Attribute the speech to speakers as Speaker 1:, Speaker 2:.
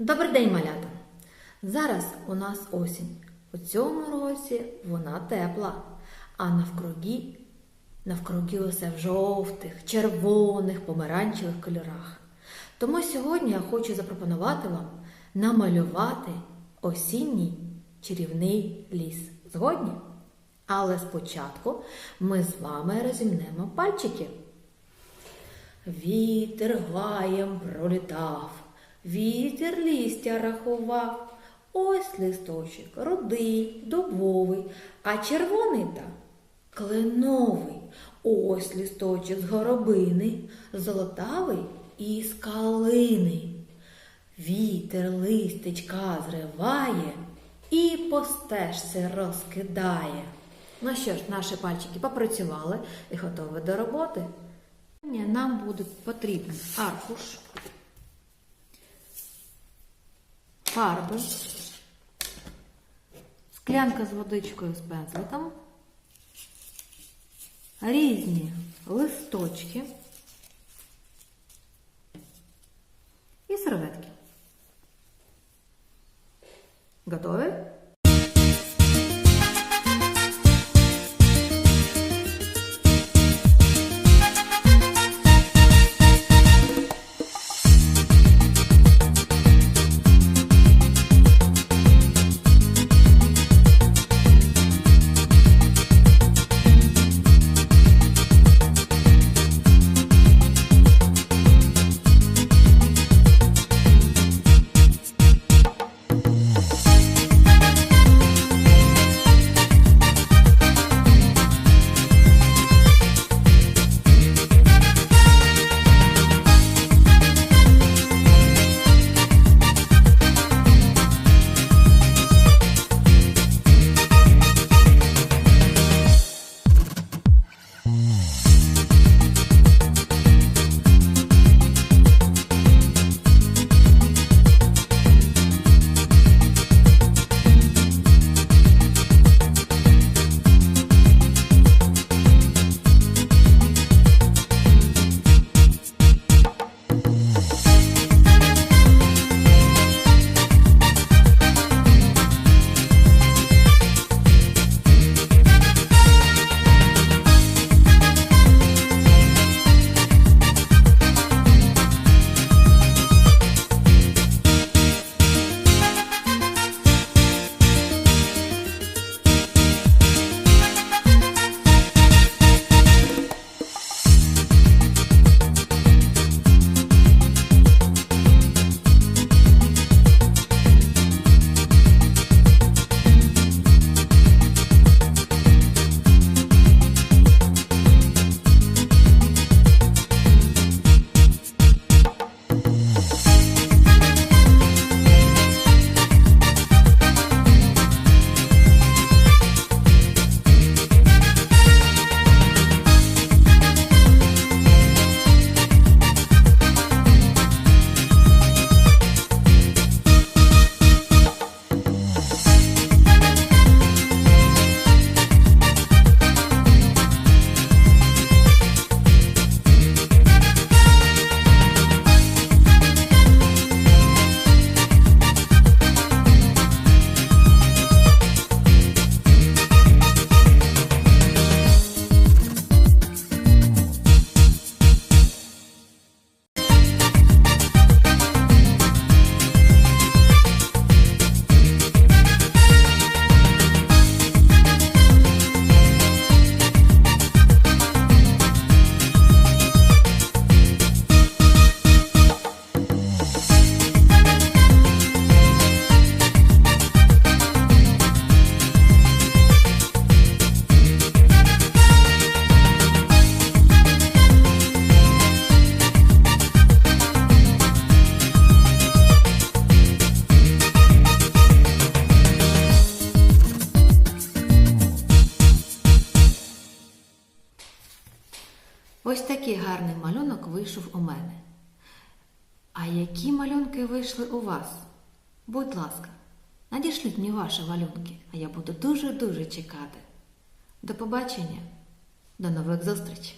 Speaker 1: Добрий день, малята! Зараз у нас осінь. У цьому році вона тепла, а навкруги, навкруги усе в жовтих, червоних, помаранчевих кольорах. Тому сьогодні я хочу запропонувати вам намалювати осінній чарівний ліс. Згодні? Але спочатку ми з вами розімнемо пальчики. Вітер гаєм пролітав, вітер листя рахував. Ось листочок рудий, дубовий, а червоний та кленовий. Ось листочок з горобини, золотавий і з калини. Вітер листечка зриває і по стежці розкидає. Ну що ж, наші пальчики попрацювали і готові до роботи. Нам буде потрібен аркуш, фарби, склянка з водичкою з пензликом, різні листочки і серветки. Готові? Такий гарний малюнок вийшов у мене. А які малюнки вийшли у вас? Будь ласка, надішліть мені ваші малюнки, а я буду дуже-дуже чекати. До побачення, до нових зустрічей!